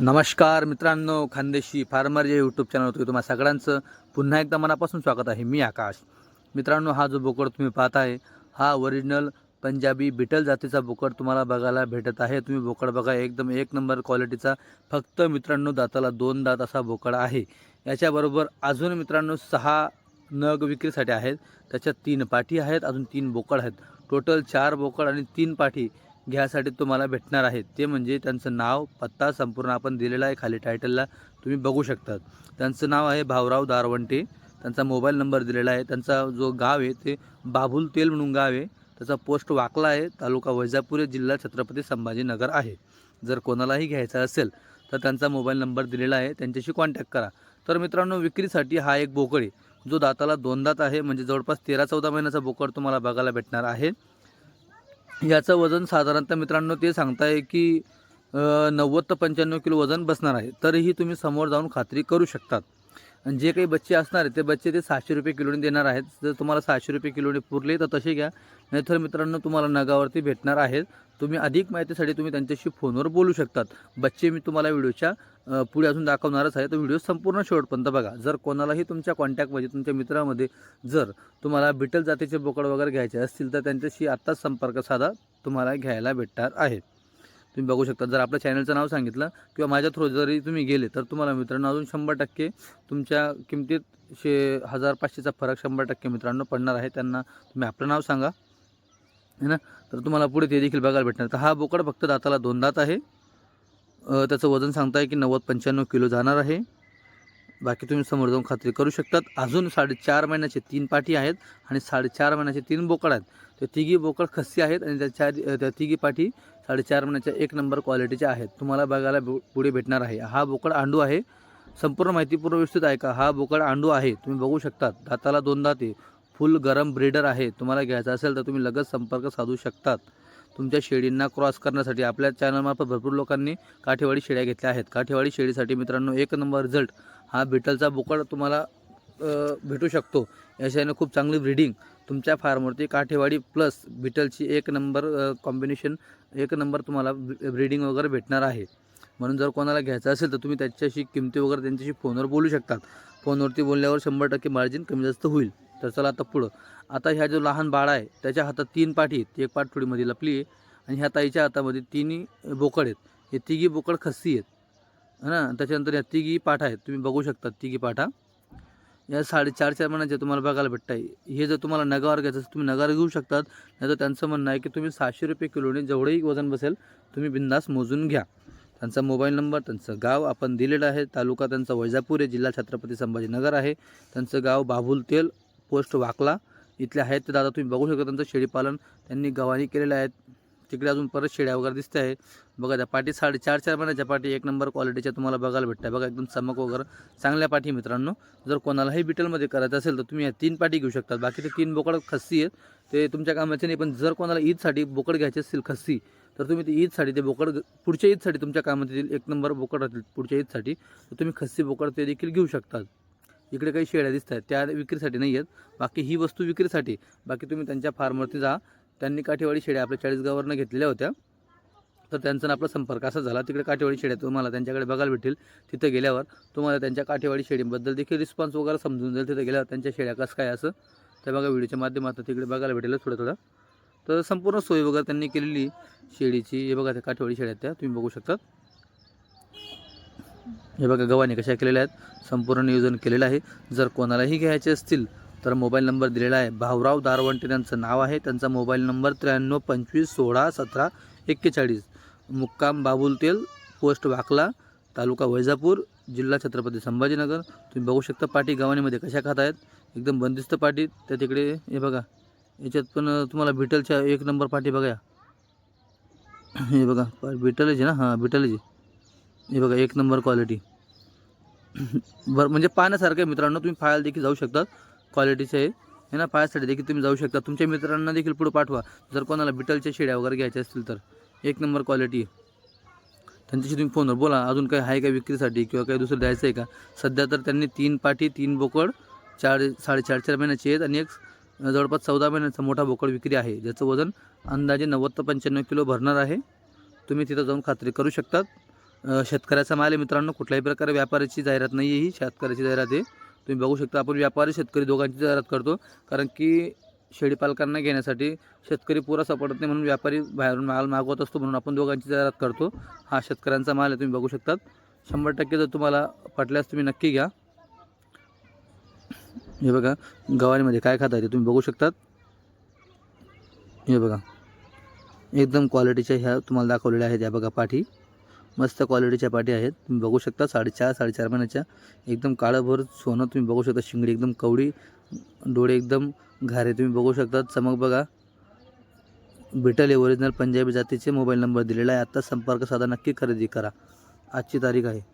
नमस्कार मित्रांनो खानदेशी फार्मर जे यूट्यूब चॅनल होतं तुम्हा सगळ्यांचं पुन्हा एकदा मनापासून स्वागत आहे. मी आकाश. मित्रांनो हा जो बोकड तुम्ही पाहताय हा ओरिजिनल पंजाबी बिटल जातीचा बोकड तुम्हाला बघायला भेटत आहे. तुम्ही बोकड बघा एकदम एक नंबर क्वालिटीचा फक्त मित्रांनो दाताला दोन दात असा बोकड आहे. याच्याबरोबर अजून मित्रांनो सहा नग विक्रीसाठी आहेत. त्याच्यात तीन पाठी आहेत अजून तीन बोकड आहेत. टोटल चार बोकड आणि तीन पाठी घ्यासाठी तुम्हाला भेटणार आहेत. ते म्हणजे त्यांचं नाव पत्ता संपूर्ण आपण दिलेला आहे खाली टायटलला तुम्ही बघू शकतात. त्यांचं नाव आहे भाऊराव दारवंटे. त्यांचा मोबाईल नंबर दिलेला आहे. त्यांचा जो गाव आहे ते बाभुल तेल म्हणून गाव आहे. त्याचा पोस्ट वाकला आहे. तालुका वैजापूर जिल्हा छत्रपती संभाजीनगर आहे. जर कोणालाही घ्यायचा असेल तर त्यांचा मोबाईल नंबर दिलेला आहे. त्यांच्याशी कॉन्टॅक्ट करा. तर मित्रांनो विक्रीसाठी हा एक बोकड आहे. जो दाताला दोन दात आहे. म्हणजे जवळपास तेरा चौदा महिन्याचा बोकड तुम्हाला बघायला भेटणार आहे. याचं वजन साधारणतः मित्रांनो ते सांगताय की नव्वद ते पंच्याण्णव किलो वजन बसणार आहे. तरीही तुम्ही समोर जाऊन खात्री करू शकतात. आणि जे काही बच्चे असणार आहेत ते बच्चे ते सहाशे रुपये किलोने देणार आहेत. जर तुम्हाला सहाशे रुपये किलोने पुरले तर तसे घ्या. नाहीतर मित्रांनो तुम्हाला नगावरती भेटणार आहेत. तुम्ही अधिक माहितीसाठी तुम्ही त्यांच्याशी फोनवर बोलू शकतात. बच्चे मी तुम्हाला व्हिडिओच्या पुढे अजून दाखवणारच आहे. तर व्हिडिओ संपूर्ण शेवटपर्यंत बघा. जर कोणालाही तुमच्या कॉन्टॅक्टमध्ये तुमच्या मित्रामध्ये जर तुम्हाला बिटल जातीचे बोकड वगैरे घ्यायचे असतील तर त्यांच्याशी आत्ताच संपर्क साधा. तुम्हाला घ्यायला भेटणार आहे तुम्ही बघू शकता. जर आपल्या चॅनलचं नाव सांगितलं किंवा माझ्या थ्रू जरी तुम्ही गेले तर तुम्हाला मित्रांनो अजून शंभर टक्के तुमच्या किमतीत शे हजार पाचशेचा फरक शंभर टक्के मित्रांनो पडणार आहे. त्यांना तुम्ही आपलं नाव सांगा. है ना? तर तुम्हाला पुढे ते देखील बघायला भेटणार. तर हा बोकड फक्त दाताला दोन दात आहे. त्याचं वजन सांगताय की नव्वद पंच्याण्णव किलो जाणार आहे. बाकी तुम्ही समोर जाऊन खात्री करू शकतात. अजून साडेचार महिन्याचे तीन पाठी आहेत आणि साडेचार महिन्याचे तीन बोकड आहेत. तर तिघी बोकड खस्सी आहेत आणि त्या चार त्या तिघी पाठी साडेचार महिन्याच्या एक नंबर क्वालिटीच्या आहेत. तुम्हाला बघायला पुढे भेटणार आहे. हा बोकड आंडू आहे. संपूर्ण माहितीपूर्ण व्यवस्थित आहे का हा बोकड आंडू आहे. तुम्ही बघू शकतात. दाताला दोन दाते फुल गरम ब्रीडर आहे. तुम्हाला घ्यायचा असेल तर तुम्ही लगेच संपर्क साधू शकतात. तुमच्या शेळींना क्रॉस करण्यासाठी आपल्या चॅनलमार्फत भरपूर लोकांनी काठेवाडी शेळ्या घेतल्या आहेत. काठेवाडी शेळीसाठी मित्रांनो एक नंबर रिझल्ट हा बिटलचा बोकड तुम्हाला भेटू शकतो. याच्यानं खूप चांगली ब्रीडिंग तुमच्या फार्मवरती काठेवाडी प्लस बिटलची एक नंबर कॉम्बिनेशन एक नंबर तुम्हाला ब्रीडिंग वगैरे भेटणार आहे. म्हणून जर कोणाला घ्यायचं असेल तर तुम्ही त्याच्याशी किमती वगैरे त्यांच्याशी फोनवर बोलू शकतात. फोनवरती बोलल्यावर शंभर टक्के मार्जिन कमी जास्त होईल. तर चला आता पुढं. आता ह्या जो लहान बाळ आहे त्याच्या हातात तीन पाठी आहेत. एक पाठ थोडीमध्ये लपली आहे आणि ह्या ताईच्या हातामध्ये तिन्ही बोकड आहेत. हे तिघी बोकड खस्सी आहेत. हां ना? त्याच्यानंतर ह्या तिघी पाठ आहेत. तुम्ही बघू शकता तिघी पाठा. या साडेचार चार महिन्याचे तुम्हाला बघायला भेटत आहे हे जर तुम्हाला नगावर घ्यायचं असेल तुम्ही नगावर घेऊ शकतात. नाही तर त्यांचं म्हणणं आहे की तुम्ही सहाशे रुपये किलोने जेवढंही वजन बसेल तुम्ही बिंदास मोजून घ्या. त्यांचा मोबाईल नंबर त्यांचं गाव आपण दिलेलं आहे. तालुका त्यांचा वैजापूर आहे जिल्हा छत्रपती संभाजीनगर आहे. त्यांचं गाव बाभुल तेल पोस्ट वाकला. इथले आहेत ते दादा तुम्ही बघू शकता त्यांचं शेळीपालन. त्यांनी गव्हाणी केलेलं आहे. तिकडे अजून परत शेळ्या वगैरे दिसते आहे. बघा त्या पाठी साडेचार चार महिन्याच्या पाठी एक नंबर क्वालिटीच्या तुम्हाला बघायला भेटतं आहे बघा एकदम चमक वगैरे चांगल्या पाठी मित्रांनो. जर कोणालाही बिटलमध्ये करायचं असेल तर तुम्ही या तीन पाठी घेऊ शकतात बाकी ते तीन बोकड खस्सी आहेत ते तुमच्या कामाचे नाही पण जर कोणाला ईदसाठी बोकड घ्यायचे असतील खस्सी तर तुम्ही ते ईदसाठी ते बोकड पुढच्या ईदसाठी तुमच्या कामात येतील एक नंबर बोकड राहतील पुढच्या ईदसाठी. तर तुम्ही खस्सी बोकड ते देखील घेऊ शकतात. इकडे काही शेळ्या दिसत आहेत त्या विक्रीसाठी नाही आहेत. बाकी ही वस्तू विक्रीसाठी बाकी तुम्ही त्यांच्या फार्मवरती जा. त्यांनी काठेवाडी शेड्या आपल्या चाळीसगाववरनं घेतलेल्या होत्या. तर त्यांचा आपला संपर्क असा झाला तिकडे काठेवाडी शेड्या तुम्हाला त्यांच्याकडे बघायला भेटेल तिथं गेल्यावर तुम्हाला त्यांच्या काठेवाडी शेळीबद्दल देखील रिस्पॉन्स वगैरे समजून जाईल. तिथं गेल्यावर त्यांच्या शेड्या कसं काय असं त्या बघा व्हिडिओच्या माध्यमातून तिकडे बघायला भेटेल थोडं थोडं. तर संपूर्ण सोय वगैरे त्यांनी केलेली शेळीची हे बघा त्या काठेवाडी शेड्या आहेत त्या तुम्ही बघू शकतात हे बघा गव्हाने कशा केलेल्या आहेत संपूर्ण नियोजन केलेलं आहे. जर कोणालाही घ्यायचे असतील तर मोबाईल नंबर दिलेला आहे. भाऊराव दारवंटे त्यांचं नाव आहे. त्यांचा मोबाईल नंबर त्र्याण्णव पंचवीस सोळा सतरा एक्केचाळीस. मुक्काम बाबुल तेल पोस्ट वाकला तालुका वैजापूर जिल्हा छत्रपती संभाजीनगर. तुम्ही बघू शकता पाठी गव्हाणीमध्ये कशा खात आहेत. एकदम बंदिस्त पाटी. त्या तिकडे हे बघा. याच्यात पण तुम्हाला बिटलच्या एक नंबर पाठी बघा. हे बघा बिटलच ना? हां बिटलच हे बघा एक नंबर क्वालिटी. बरं म्हणजे पाहण्यासारखं आहे मित्रांनो. तुम्ही फायल देखील जाऊ शकतात. क्वालिटीचे आहे. हे ना पायासाठी देखील तुम्ही जाऊ शकता. तुमच्या मित्रांना देखील पुढे पाठवा. जर कोणाला बिटलच्या शेड्या वगैरे घ्यायच्या असतील तर. एक नंबर क्वालिटी त्यांच्याशी तुम्ही फोनवर बोला. अजून काही आहे का विक्रीसाठी किंवा काही दुसरं द्यायचं आहे का? सध्या तर त्यांनी तीन पाठी तीन बोकड चार साडेचार चार महिन्याचे आहेत आणि एक जवळपास चौदा महिन्याचा मोठा बोकड विक्री आहे. ज्याचं वजन अंदाजे नव्वद ते पंच्याण्णव किलो भरणार आहे. तुम्ही तिथं जाऊन खात्री करू शकतात. शेतकऱ्याचा माल आहे मित्रांनो. कुठल्याही प्रकारे व्यापाऱ्याची जाहिरात नाही आहे ही. शेतकऱ्याची जाहिरात आहे. तुम्ही बघू शकता आपण व्यापारी शेतकरी दोघांची जाहिरात करतो. कारण की शेळीपालकांना घेण्यासाठी शेतकरी पुरा पडत नाही म्हणून व्यापारी बाहेरून माल मागवत असतो म्हणून आपण दोघांची जाहिरात करतो. हा शेतकऱ्यांचा माल आहे तुम्ही बघू शकतात. शंभर टक्के जर तुम्हाला पटल्यास तुम्ही नक्की घ्या. हे बघा गवारीमध्ये काय खाता ते तुम्ही बघू शकतात. हे बघा एकदम क्वालिटीच्या ह्या तुम्हाला दाखवलेल्या आहेत या बघा पाठी. मस्त क्वालिटीच्या पाठी आहेत. तुम्ही बघू शकता साडेचार साडेचार महिन्याच्या एकदम काळंभर सोनं तुम्ही बघू शकता. शिंगडी एकदम कवडी डोळे एकदम घारे तुम्ही बघू शकता. चमक बघा. बिटल ओरिजिनल पंजाबी जातीचे मोबाईल नंबर दिलेला आहे. आत्ता संपर्क साधा नक्की खरेदी करा. आजची तारीख आहे.